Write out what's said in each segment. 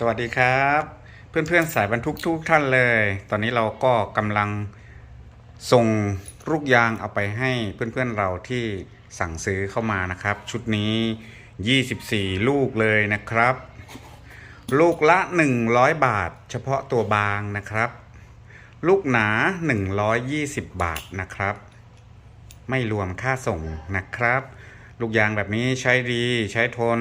สวัสดีครับ เพื่อนๆสายบรรทุกทุกท่านเลย ตอนนี้เราก็กำลังส่งลูกยางเอาไปให้เพื่อนๆเราที่สั่งซื้อเข้ามานะครับ ชุดนี้ 24 ลูกเลยนะครับ ลูกละ 100 บาท เฉพาะตัวบางนะครับ ลูกหนา 120 บาทนะครับ ไม่รวมค่าส่งนะครับ ลูกยางแบบนี้ใช้ดีใช้ทน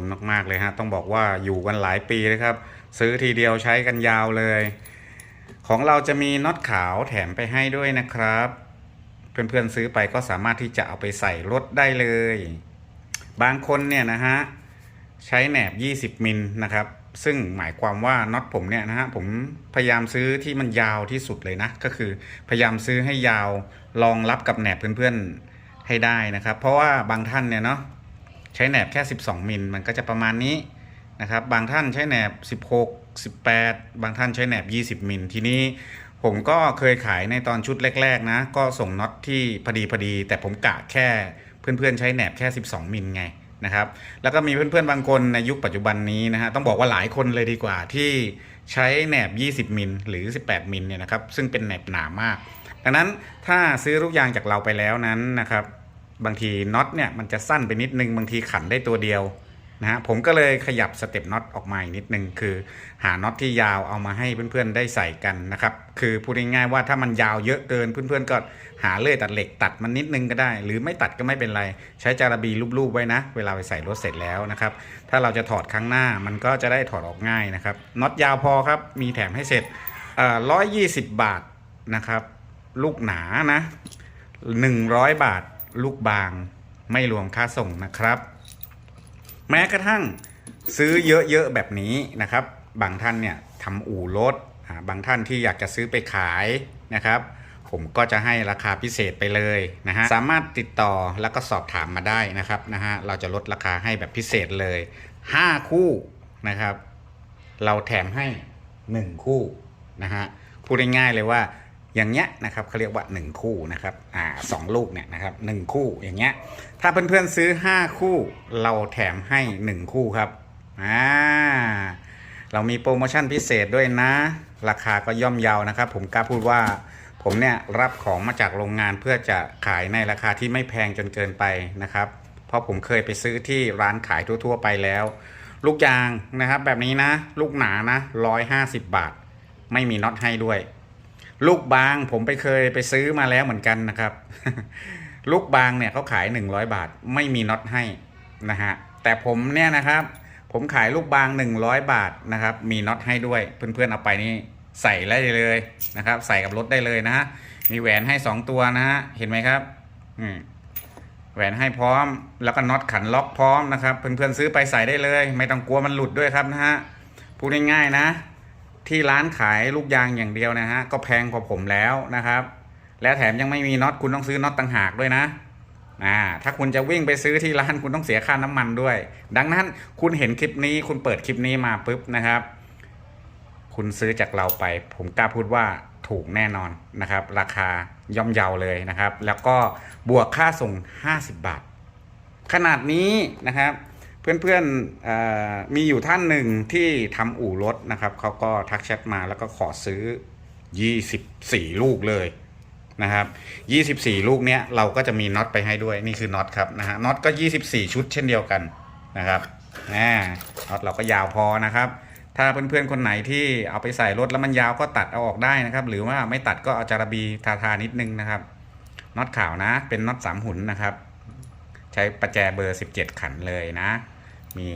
นมาก ๆ เลยฮะ ต้องบอกว่าอยู่กันหลายปีเลยครับ ซื้อทีเดียวใช้กันยาวเลย ของเราจะมีน็อตขาวแถมไปให้ด้วยนะครับ เพื่อนๆซื้อไปก็สามารถที่จะเอาไปใส่รถได้เลย บางคนเนี่ยนะฮะ ใช้แหนบ 20 มิลนะครับซึ่งหมายความว่าน็อตผมเนี่ยนะฮะผมพยายามซื้อที่มันยาวที่สุดเลยนะ ก็คือพยายามซื้อให้ยาวรองรับกับแหนบเพื่อนๆให้ได้นะครับ เพราะว่าบางท่านเนี่ยเนาะ ใช้แหนบแค่ 12 มิลมันก็จะประมาณนี้นะครับ บางท่านใช้แหนบ 16 18 บางท่านใช้แหนบ 20 มิลทีนี้ผมก็เคยขายในตอนชุดแรก ๆ นะ ก็ส่งน็อตที่พอดีพอดี แต่ผมกะแค่เพื่อนๆใช้แหนบแค่ 12 มิลไงนะครับ แล้วก็มีเพื่อนๆบางคนในยุคปัจจุบันนี้นะฮะต้องบอกว่าหลายคนเลยดีกว่าที่ใช้แหนบ 20 มิลหรือ 18 มิลเนี่ยนะครับซึ่งเป็นแหนบหนามาก ดังนั้นถ้าซื้อลูกยางจากเราไปแล้วนั้นนะครับ บางทีน็อตเนี่ยมันจะสั้นไปนิดนึง บางทีขันได้ตัวเดียวนะฮะผมก็เลยขยับสเต็ปน็อตออกมาอีกนิดนึง คือหาน็อตที่ยาวเอามาให้เพื่อนๆได้ใส่กันนะครับ คือพูดง่ายๆว่าถ้ามันยาวเยอะเกินเพื่อนๆก็หาเลื่อยตัดเหล็กตัดมันนิดนึงก็ได้ หรือไม่ตัดก็ไม่เป็นไร ใช้จาระบีรูปๆไว้นะ เวลาไปใส่รถเสร็จแล้วนะครับ ถ้าเราจะถอดครั้งหน้ามันก็จะได้ถอดออกง่ายนะครับน็อตยาวพอครับมีแถมให้เสร็จร้อยยี่สิบบาทนะครับ ลูกหนานะหนึ่งร้อยบาท ลูกบางไม่รวมค่าส่งนะครับ แม้กระทั่งซื้อเยอะๆแบบนี้นะครับ บางท่านเนี่ยทำอู่รถบางท่านที่อยากจะซื้อไปขายนะครับ ผมก็จะให้ราคาพิเศษไปเลยนะฮะสามารถติดต่อแล้วก็สอบถามมาได้นะครับนะฮะเราจะลดราคาให้แบบพิเศษเลย 5 คู่นะครับ เราแถมให้ 1 คู่นะฮะพูดง่ายๆเลยว่า อย่างเงี้ยนะครับเขาเรียกว่า 1 คู่นะครับอ่าสองลูกเนี่ยนะครับหคู่อย่างเงี้ยถ้าเพื่อนๆซื้อ 5 คู่ เราแถมให้ 1 คู่ครับอ่าเรามีโปรโมชั่นพิเศษด้วยนะ ราคาก็ย่อมเยาวนะครับ ผมกล้าพูดว่าผมเนี่ยรับของมาจากโรงงานเพื่อจะขายในราคาที่ไม่แพงจนเกินไปนะครับ เพราะผมเคยไปซื้อที่ร้านขายทั่ว ๆ ไปแล้ว ลูกยางนะครับแบบนี้นะ ลูกหนานะร้อยห้าสิบบาท ไม่มีน็อตให้ด้วย ลูกบางผมไปเคยไปซื้อมาแล้วเหมือนกันนะครับ ลูกบางเนี่ยเขาขาย 100 บาท ไม่มีน็อตให้นะฮะแต่ผมเนี่ยนะครับ ผมขายลูกบาง 100 บาทนะครับ มีน็อตให้ด้วย เพื่อนๆเอาไปนี่ใส่ได้เลยนะครับ ใส่กับรถได้เลยนะฮะมีแหวนให้ 2 ตัวนะฮะเห็นไหมครับอืมแหวนให้พร้อม แล้วก็น็อตขันล็อกพร้อมนะครับ เพื่อนๆซื้อไปใส่ได้เลย ไม่ต้องกลัวมันหลุดด้วยครับนะฮะพูดง่ายๆนะ ที่ร้านขายลูกยางอย่างเดียวนะฮะก็แพงกว่าผมแล้วนะครับ แล้วแถมยังไม่มีน็อตคุณต้องซื้อน็อตต่างหากด้วยนะอ่าถ้าคุณจะวิ่งไปซื้อที่ร้านคุณต้องเสียค่าน้ำมันด้วย ดังนั้นคุณเห็นคลิปนี้คุณเปิดคลิปนี้มาปุ๊บนะครับ คุณซื้อจากเราไป ผมกล้าพูดว่าถูกแน่นอนนะครับ ราคาย่อมเยาเลยนะครับ แล้วก็บวกค่าส่ง 50 บาท ขนาดนี้นะครับ เพื่อนๆมีอยู่ท่านหนึ่งที่ทำอู่รถนะครับเขาก็ทักแชทมาแล้วก็ขอซื้อ 24 ลูกเลยนะครับ24 ลูกเนี้ยเราก็จะมีน็อตไปให้ด้วยนี่คือน็อตครับนะฮะน็อตก็ 24 ชุดเช่นเดียวกันนะครับอ่น็อตเราก็ยาวพอนะครับ ถ้าเพื่อนๆคนไหนที่เอาไปใส่รถแล้วมันยาวก็ตัดเอาออกได้นะครับ หรือว่าไม่ตัดก็เอาจาระบีทาทานิดนึงนะครับน็อตขาวนะเป็นน็อตสามหุ่นนะครับ ใช้ประแจเบอร์ 17 ขันเลยนะ มี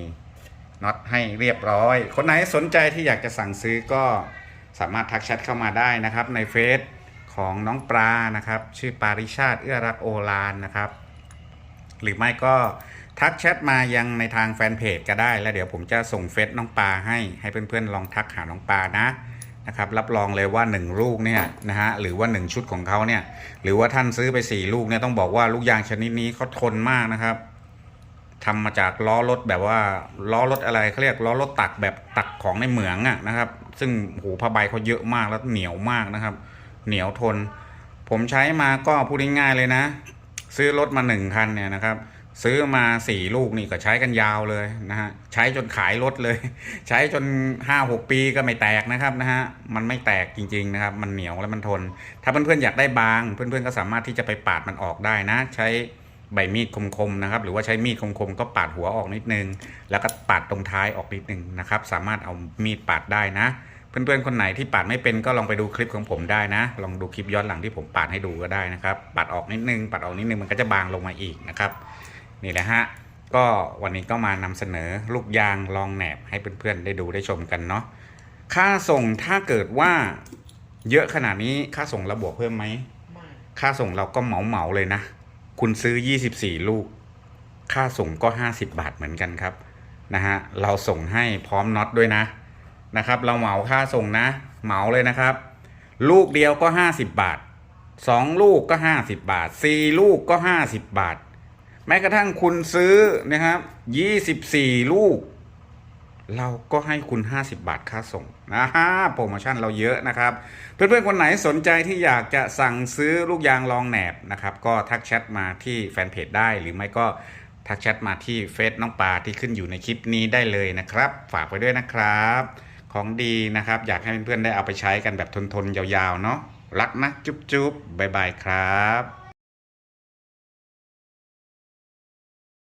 น็อตให้เรียบร้อย คนไหนสนใจที่อยากจะสั่งซื้อก็สามารถทักแชทเข้ามาได้นะครับ ในเฟซของน้องปลานะครับ ชื่อปาริชาติเอื้อรักโอลานนะครับ หรือไม่ก็ทักแชทมายังในทางแฟนเพจก็ได้ แล้วเดี๋ยวผมจะส่งเฟซน้องปลาให้ให้เพื่อนๆลองทักหาน้องปลานะนะครับรับรองเลยว่า 1 ลูกเนี่ยนะฮะหรือว่า 1 ชุดของเขาเนี่ยหรือว่าท่านซื้อไป 4 ลูกเนี่ยต้องบอกว่าลูกยางชนิดนี้เขาทนมากนะครับ ทำมาจากล้อรถแบบว่าล้อรถอะไรเขาเรียกล้อรถตักแบบตักของในเหมืองอะนะครับ ซึ่งโหผ้าใบเขาเยอะมากแล้วเหนียวมากนะครับ เหนียวทน ผมใช้มาก็พูดง่ายๆเลยนะ ซื้อรถมาหนึ่งคันเนี่ยนะครับ ซื้อมาสี่ลูกนี่ก็ใช้กันยาวเลยนะฮะใช้จนขายรถเลย ใช้จนห้าหกปีก็ไม่แตกนะครับนะฮะมันไม่แตกจริงๆนะครับ มันเหนียวและมันทน ถ้าเพื่อนๆอยากได้บาง เพื่อนๆก็สามารถที่จะไปปาดมันออกได้นะ ใช้ ใบมีดคมๆนะครับ หรือว่าใช้มีดคมๆก็ปาดหัวออกนิดนึง แล้วก็ปาดตรงท้ายออกนิดนึงนะครับ สามารถเอามีดปาดได้นะ เพื่อนๆคนไหนที่ปาดไม่เป็นก็ลองไปดูคลิปของผมได้นะ ลองดูคลิปย้อนหลังที่ผมปาดให้ดูก็ได้นะครับ ปาดออกนิดนึง ปาดออกนิดนึงมันก็จะบางลงมาอีกนะครับ นี่แหละฮะ ก็วันนี้ก็มานำเสนอลูกยางลองแหนบให้เพื่อนๆได้ดูได้ชมกันเนาะ ค่าส่งถ้าเกิดว่าเยอะขนาดนี้ค่าส่งเราบวกเพิ่มไหมไม่ค่าส่งเราก็เหมาเหมาๆเลยนะ คุณซื้อ 24 ลูก ค่าส่งก็ 50 บาทเหมือนกันครับนะฮะเราส่งให้พร้อมน็อตด้วยนะนะครับ เราเหมาค่าส่งนะ เหมาเลยนะครับ ลูกเดียวก็ 50 บาท 2 ลูกก็ 50 บาท 4 ลูกก็ 50 บาท แม้กระทั่งคุณซื้อนะครับ 24 ลูก เราก็ให้คุณ 50 บาทค่าส่งนะฮะโปรโมชั่นเราเยอะนะครับ เพื่อนๆ คนไหนสนใจที่อยากจะสั่งซื้อลูกยางรองแหนบนะครับ ก็ทักแชทมาที่แฟนเพจได้หรือไม่ก็ทักแชทมาที่เฟซน้องปลาที่ขึ้นอยู่ในคลิปนี้ได้เลยนะครับ ฝากไว้ด้วยนะครับ ของดีนะครับ อยากให้เพื่อนๆได้เอาไปใช้กันแบบทนๆยาวๆเนาะรักนะจุ๊บๆบ๊ายบายครับ